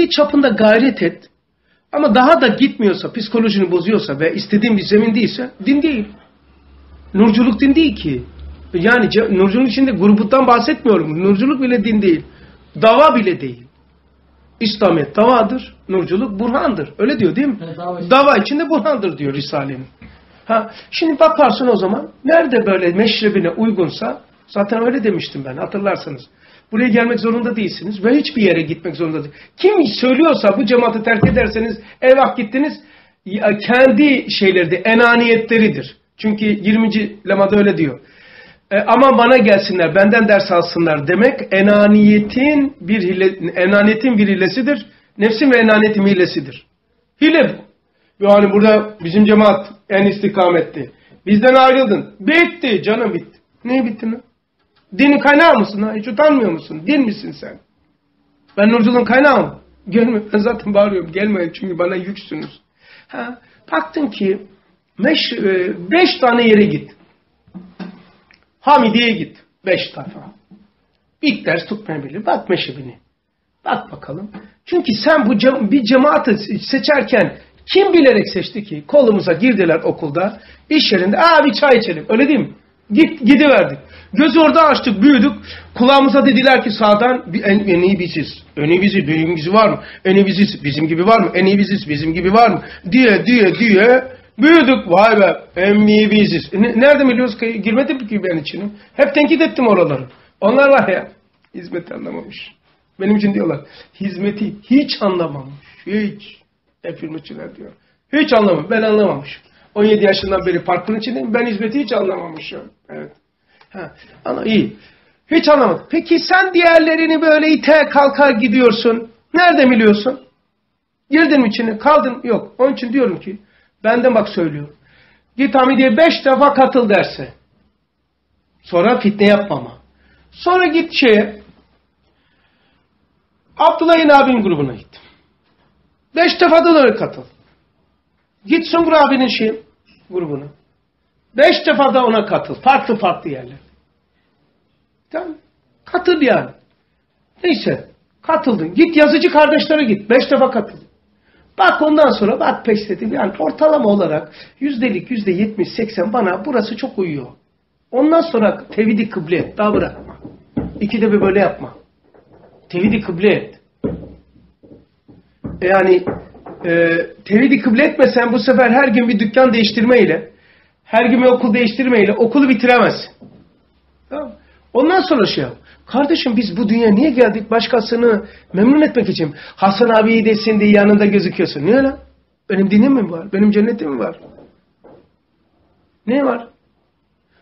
kendi çapında gayret et. Ama daha da gitmiyorsa, psikolojini bozuyorsa ve istediğin bir zemin değilse din değil. Nurculuk din değil ki. Yani nurculuk içinde gruptan bahsetmiyorum. Nurculuk bile din değil. Dava bile değil. İslamiyet davadır. Nurculuk burhandır. Öyle diyor değil mi? Evet, dava- Dava içinde burhandır diyor Risale'nin. Ha, şimdi bakarsın o zaman nerede böyle meşrebine uygunsa zaten öyle demiştim ben hatırlarsanız. Buraya gelmek zorunda değilsiniz ve hiçbir yere gitmek zorunda değil. Kim söylüyorsa bu cemaati terk ederseniz eyvah gittiniz kendi şeyleri de enaniyetleridir. Çünkü 20. lemada öyle diyor. E, ama bana gelsinler, benden ders alsınlar demek enaniyetin bir hile, enaniyetin bir hilesidir. Nefsin ve enaniyetin hilesidir. Hile bu. Yani burada bizim cemaat en istikametti. Bizden ayrıldın. Bitti canım bitti. Ne bitti lan? Dinin kaynağı mısın ha? Hiç utanmıyor musun? Din misin sen? Ben nurculuğun kaynağı mı? Gelme. Ben zaten bağırıyorum. Gelmeyin çünkü bana yüksünüz. Ha, baktın ki beş, e, beş tane yere git. Hamidiye'ye git. Beş defa. İlk ders tutmayabilir. Bak meşrebini. Bak bakalım. Çünkü sen bu cem bir cemaati seçerken kim bilerek seçti ki? Kolumuza girdiler okulda, iş yerinde. Aa bir çay içelim. Öyle değil mi? Git, gidiverdik. Gözü orada açtık, büyüdük. Kulağımıza dediler ki sağdan en, en iyi biziz. En iyi biziz, bizim gibi var mı? En iyi biziz, bizim gibi var mı? En iyi biziz, bizim gibi var mı? Diye diye diye büyüdük. Vay be, en iyi biziz. E, ne- Nerede biliyoruz ki? Girmedim ki ben içine. Hep tenkit ettim oraları. Onlar var ya, hizmet anlamamış. Benim için diyorlar. Hizmeti hiç anlamamış. Hiç. Hep diyor. Hiç anlamamış. Ben anlamamışım. 17 yaşından beri parkın içindeyim. Ben hizmeti hiç anlamamışım. Evet. Ha, ana iyi. Hiç anlamadım. Peki sen diğerlerini böyle ite kalkar gidiyorsun. Nerede biliyorsun? Girdin mi içine? Kaldın? Yok. Onun için diyorum ki benden bak söylüyorum. Git Hamidiye beş defa katıl derse. Sonra fitne yapmama. Sonra git şeye Abdullah'ın abinin grubuna gittim. Beş defa da katıl. Git Sungur abinin şey grubuna. Beş defa da ona katıl. Farklı farklı yerler. Tamam. Katıl yani. Neyse. Katıldın. Git yazıcı kardeşlere git. Beş defa katıl. Bak ondan sonra bak peşledim. Yani ortalama olarak yüzdelik yüzde yetmiş seksen bana burası çok uyuyor. Ondan sonra tevhidi kıble et. Daha bırakma. İkide bir böyle yapma. Tevhidi kıble et. Yani e, tevhidi kıble etmesen bu sefer her gün bir dükkan değiştirmeyle, her gün bir okul değiştirmeyle okulu bitiremezsin. Tamam. Ondan sonra şey yap. Kardeşim biz bu dünyaya niye geldik? Başkasını memnun etmek için. Hasan abi desin diye yanında gözüküyorsun. Niye lan? Benim dinim mi var? Benim cennetim mi var? Ne var?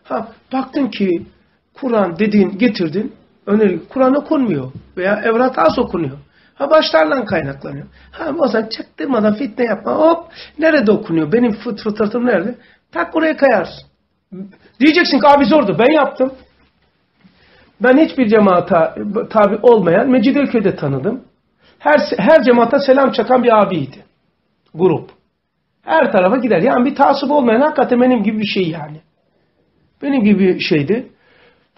Ha, baktın ki Kur'an dediğin getirdin. Öneri Kur'an okunmuyor. Veya evrat az okunuyor. Ha başlarla kaynaklanıyor. Ha o zaman çaktırmadan fitne yapma. Hop nerede okunuyor? Benim fıt fıtratım nerede? Tak oraya kayarsın. Diyeceksin ki abi zordu. Ben yaptım. Ben hiçbir cemaata tabi olmayan Mecidiyeköy'de tanıdım. Her, her cemaata selam çakan bir abiydi. Grup. Her tarafa gider. Yani bir taassup olmayan hakikaten benim gibi bir şey yani. Benim gibi bir şeydi.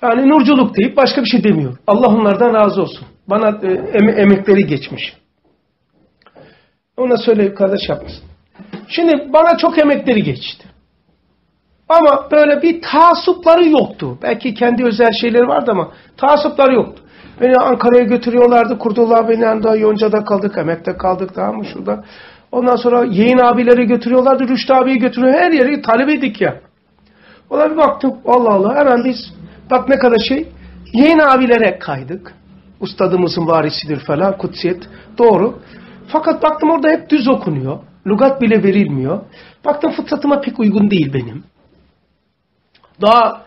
Yani nurculuk deyip başka bir şey demiyor. Allah onlardan razı olsun. Bana e, em- emekleri geçmiş. Ona söyle kardeş yapmasın. Şimdi bana çok emekleri geçti. Ama böyle bir taassupları yoktu. Belki kendi özel şeyleri vardı ama taassupları yoktu. Beni Ankara'ya götürüyorlardı. Kurtullah beni yanında Yonca'da kaldık, Emek'te kaldık tamam mı şurada. Ondan sonra yeğen abileri götürüyorlardı. Rüştü abiyi götürüyor. Her yere talebeydik ya. Ona bir baktım. Allah Allah hemen biz bak ne kadar şey. Yeğen abilere kaydık. Ustadımızın varisidir falan. Kutsiyet. Doğru. Fakat baktım orada hep düz okunuyor. Lugat bile verilmiyor. Baktım fıtratıma pek uygun değil benim. Daha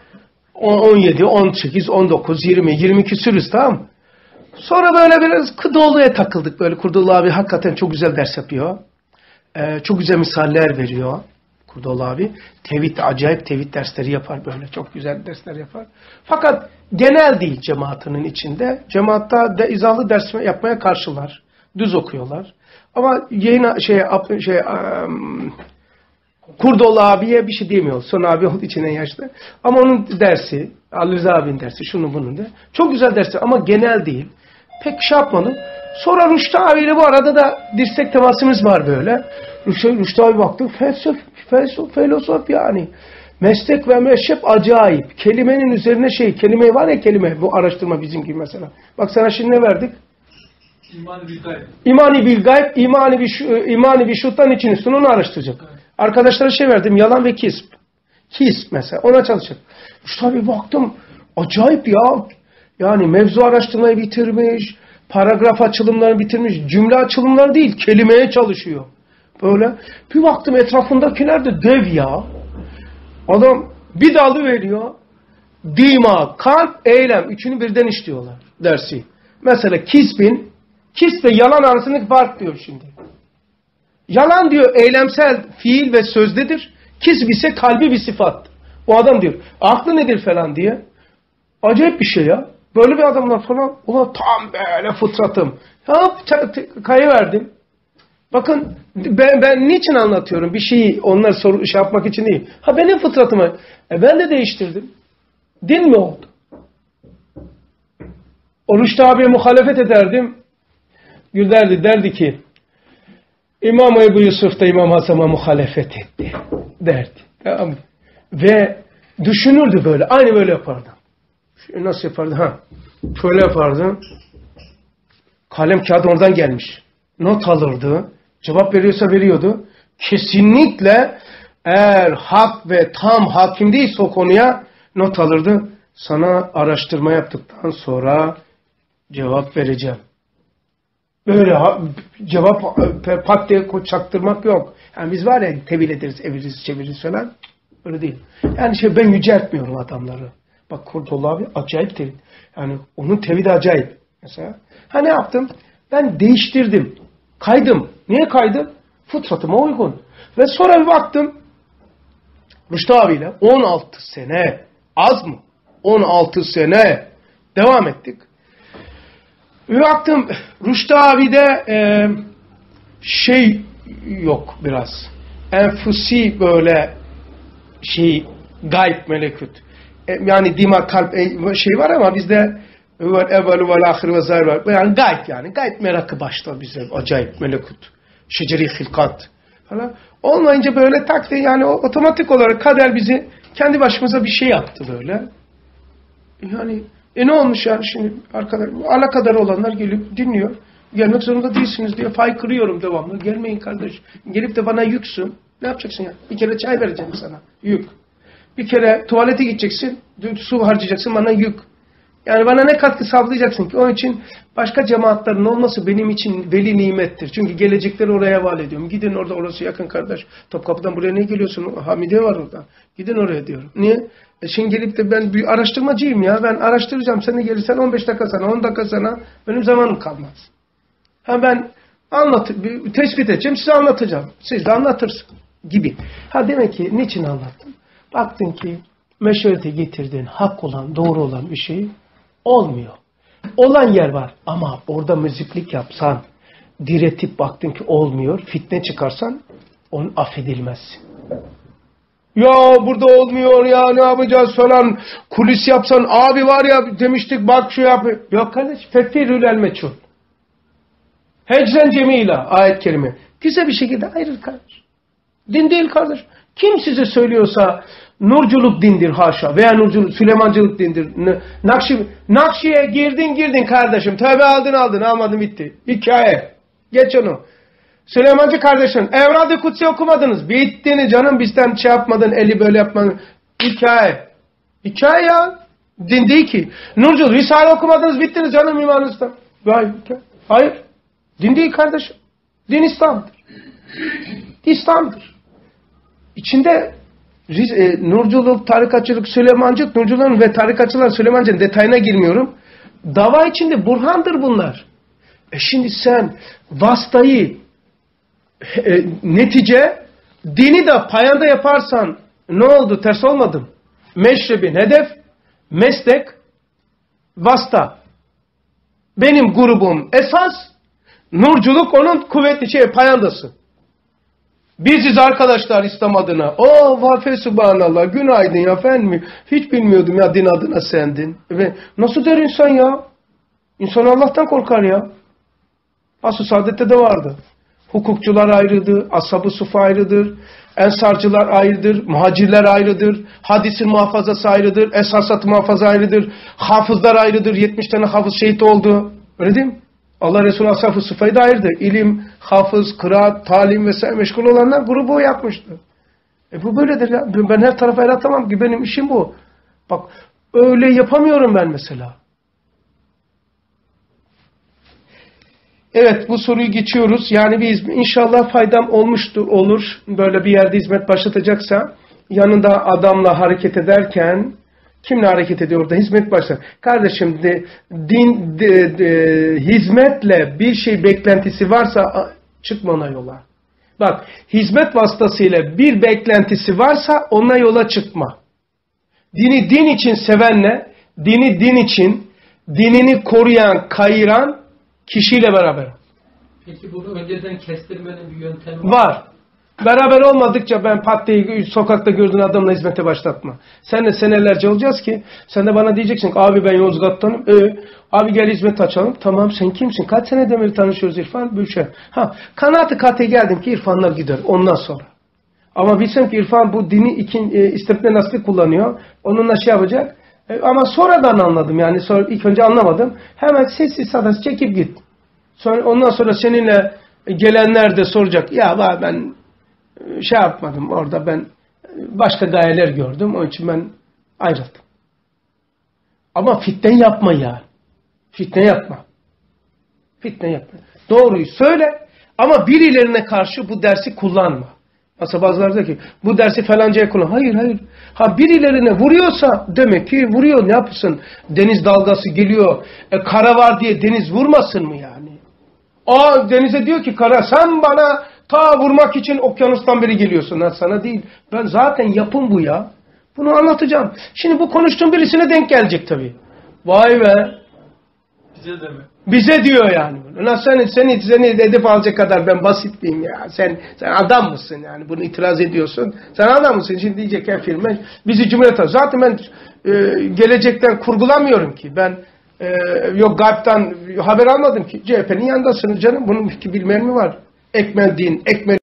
17, 18, 19, 20, 22 sürüz tamam? Sonra böyle biraz Kıdoğlu'ya takıldık. Böyle Kurdoğlu abi hakikaten çok güzel ders yapıyor. Ee, çok güzel misaller veriyor. Kurdoğlu abi. Tevhid, acayip tevhid dersleri yapar böyle. Çok güzel dersler yapar. Fakat genel değil cemaatinin içinde. Cemaatta de izahlı ders yapmaya karşılar. Düz okuyorlar. Ama yayına şey, şey um, Kurdoğlu abiye bir şey demiyor. Son abi olduğu için en yaşlı. Ama onun dersi, Ali Rıza abinin dersi, şunun bunun da. Çok güzel dersi ama genel değil. Pek şey yapmadım. Sonra Rüştü abiyle bu arada da dirsek temasımız var böyle. Rüştü, Rüştü abi baktı felsefe, felsefe, filozof yani. Meslek ve meşrep acayip. Kelimenin üzerine şey, kelime var ya kelime. Bu araştırma bizim gibi mesela. Bak sana şimdi ne verdik? İman bir gayb. İmani bil gayb, imani bir, imani bir şuttan için üstün onu araştıracak. Arkadaşlara şey verdim, yalan ve kisp. Kisp mesela, ona çalışacak. İşte abi baktım, acayip ya. Yani mevzu araştırmayı bitirmiş, paragraf açılımlarını bitirmiş, cümle açılımları değil, kelimeye çalışıyor. Böyle. Bir baktım etrafındakiler de dev ya. Adam bir dalı veriyor. Dima, kalp, eylem. Üçünü birden işliyorlar dersi. Mesela kisbin, kisp ve yalan arasındaki fark diyor şimdi. Yalan diyor eylemsel fiil ve sözdedir. Kisb ise kalbi bir sıfat. O adam diyor aklı nedir falan diye. Acayip bir şey ya. Böyle bir adamlar falan ulan tam böyle fıtratım. Hop kayıverdim. Bakın ben, ben niçin anlatıyorum? Bir şeyi onlar soru şey yapmak için değil. Ha benim fıtratımı. E ben de değiştirdim. Din mi oldu? Oruçta abiye muhalefet ederdim. Gülerdi derdi ki İmam Ebu Yusuf da İmam Hasan'a muhalefet etti derdi. Tamam? Ve düşünürdü böyle. Aynı böyle yapardı. Şöyle nasıl yapardı? Ha. Şöyle yapardı. Kalem kağıt oradan gelmiş. Not alırdı. Cevap veriyorsa veriyordu. Kesinlikle eğer hak ve tam hakim değilse o konuya not alırdı. Sana araştırma yaptıktan sonra cevap vereceğim. Böyle cevap pat diye çaktırmak yok. Yani biz var ya tevil ederiz, eviririz, çeviririz falan. Öyle değil. Yani şey ben yüceltmiyorum adamları. Bak Kurdoğlu abi acayip tevil. Yani onun tevhidi acayip. Mesela. Ha ne yaptım? Ben değiştirdim. Kaydım. Niye kaydım? Fıtratıma uygun. Ve sonra bir baktım. Rüştü abiyle 16 sene. Az mı? 16 sene. Devam ettik. Bir baktım Rüştü abi'de e, şey yok biraz. Enfusi böyle şey gayb melekut. E, yani dima kalp e, şey var ama bizde evvelu vel ahir ve zahir var. Yani gayb yani. Gayb merakı başta bize. Acayip melekut. Şeceri hilkat falan. Olmayınca böyle takdir yani otomatik olarak kader bizi kendi başımıza bir şey yaptı böyle. Yani e ne olmuş yani şimdi arkadaş ala kadar olanlar gelip dinliyor. Gelmek zorunda değilsiniz diye fay kırıyorum devamlı. Gelmeyin kardeş. Gelip de bana yüksün. Ne yapacaksın ya? Bir kere çay vereceğim sana. Yük. Bir kere tuvalete gideceksin. Su harcayacaksın bana yük. Yani bana ne katkı sağlayacaksın ki? Onun için başka cemaatlerin olması benim için veli nimettir. Çünkü gelecekleri oraya havale ediyorum. Gidin orada orası yakın kardeş. Topkapı'dan buraya ne geliyorsun? Hamide var orada. Gidin oraya diyorum. Niye? E şimdi gelip de ben bir araştırmacıyım ya. Ben araştıracağım. Sen de gelirsen 15 dakika sana, 10 dakika sana. Benim zamanım kalmaz. Ha ben anlat, tespit edeceğim, size anlatacağım. Siz de anlatırsın gibi. Ha demek ki niçin anlattım? Baktın ki meşruiyete getirdiğin hak olan, doğru olan bir şey olmuyor. Olan yer var ama orada müziklik yapsan, diretip baktın ki olmuyor, fitne çıkarsan onun affedilmez. Ya burada olmuyor ya ne yapacağız falan kulis yapsan abi var ya demiştik bak şu yap. Yok kardeş fettirül el meçhul. Hecren cemila ayet kerime. Güzel bir şekilde ayrıl kardeş. Din değil kardeş. Kim size söylüyorsa nurculuk dindir haşa veya nurculuk Süleymancılık dindir. Nakşi, Nakşi'ye girdin girdin kardeşim. Tövbe aldın aldın almadın bitti. Hikaye. Geç onu. Süleymancı kardeşim Evrad-ı Kutsi okumadınız. Bittini canım bizden şey yapmadın eli böyle yapmadın. Hikaye. Hikaye ya. Din değil ki. Nurcul Risale okumadınız bittiniz canım imanınızdan. Hayır. Hayır. Din değil kardeşim. Din İslam'dır. İslam'dır. İçinde e, Nurculuk, tarikatçılık, Süleymancılık, Nurculuğun ve tarikatçılar Süleymancı'nın detayına girmiyorum. Dava içinde burhandır bunlar. E şimdi sen vastayı e, netice dini de payanda yaparsan ne oldu? Ters olmadım. Meşrebin hedef, meslek, vasta. Benim grubum esas, nurculuk onun kuvvetli şey payandası. Biziz arkadaşlar İslam adına. O vafe subhanallah günaydın ya efendim. Hiç bilmiyordum ya din adına sendin. Ve nasıl der insan ya? İnsan Allah'tan korkar ya. Asıl Saadet'te de vardı. Hukukçular ayrıdır, ashab-ı sufa ayrıdır, ensarcılar ayrıdır, muhacirler ayrıdır, hadisin muhafazası ayrıdır, esasat muhafaza ayrıdır, hafızlar ayrıdır, 70 tane hafız şehit oldu. Öyle değil mi? Allah Resulü ashab-ı sufayı da ayırdı. İlim, hafız, kıraat, talim vesaire meşgul olanlar grubu yapmıştı. E bu böyledir ya. Ben her tarafa el atamam ki benim işim bu. Bak öyle yapamıyorum ben mesela. Evet bu soruyu geçiyoruz. Yani biz inşallah faydam olmuştur olur. Böyle bir yerde hizmet başlatacaksa yanında adamla hareket ederken kimle hareket ediyor orada? Hizmet başlar. Kardeşim de, din de, de, hizmetle bir şey beklentisi varsa çıkma ona yola. Bak hizmet vasıtasıyla bir beklentisi varsa ona yola çıkma. Dini din için sevenle, dini din için, dinini koruyan, kayıran kişiyle beraber. Peki bunu önceden kestirmenin bir yöntemi var. Var. Beraber olmadıkça ben pat diye sokakta gördüğün adamla hizmete başlatma. Sen de senelerce olacağız ki sen de bana diyeceksin ki abi ben Yozgat'tanım. E, abi gel hizmet açalım. Tamam sen kimsin? Kaç seneden beri tanışıyoruz İrfan? Büşer. Ha, kanaatı kate geldim ki İrfanlar gider ondan sonra. Ama bilsem ki İrfan bu dini ikin, e, istemle nasıl kullanıyor. Onunla şey yapacak. E, ama sonradan anladım yani. Sonra, ilk önce anlamadım. Hemen sessiz sadası çekip git. Sonra, ondan sonra seninle gelenler de soracak. Ya ben e, şey yapmadım orada ben başka gayeler gördüm. Onun için ben ayrıldım. Ama fitne yapma ya. Fitne yapma. Fitne yapma. Doğruyu söyle ama birilerine karşı bu dersi kullanma. Mesela bazıları diyor ki bu dersi falancaya kullan. Hayır hayır. Ha birilerine vuruyorsa demek ki vuruyor ne yapsın? Deniz dalgası geliyor. E, kara var diye deniz vurmasın mı yani? Aa denize diyor ki kara sen bana ta vurmak için okyanustan beri geliyorsun. Ha, sana değil. Ben zaten yapım bu ya. Bunu anlatacağım. Şimdi bu konuştuğum birisine denk gelecek tabii. Vay be. Bize de mi? Bize diyor yani. Ulan seni, seni, seni edip alacak kadar ben basit miyim ya? Sen, sen adam mısın yani? Bunu itiraz ediyorsun. Sen adam mısın? Şimdi diyecek ya filme bizi cumhuriyet Zaten ben e, gelecekten kurgulamıyorum ki. Ben e, yok gaybtan haber almadım ki. CHP'nin yanındasınız canım. Bunun bilmeyen mi var? Ekmel din, ekmel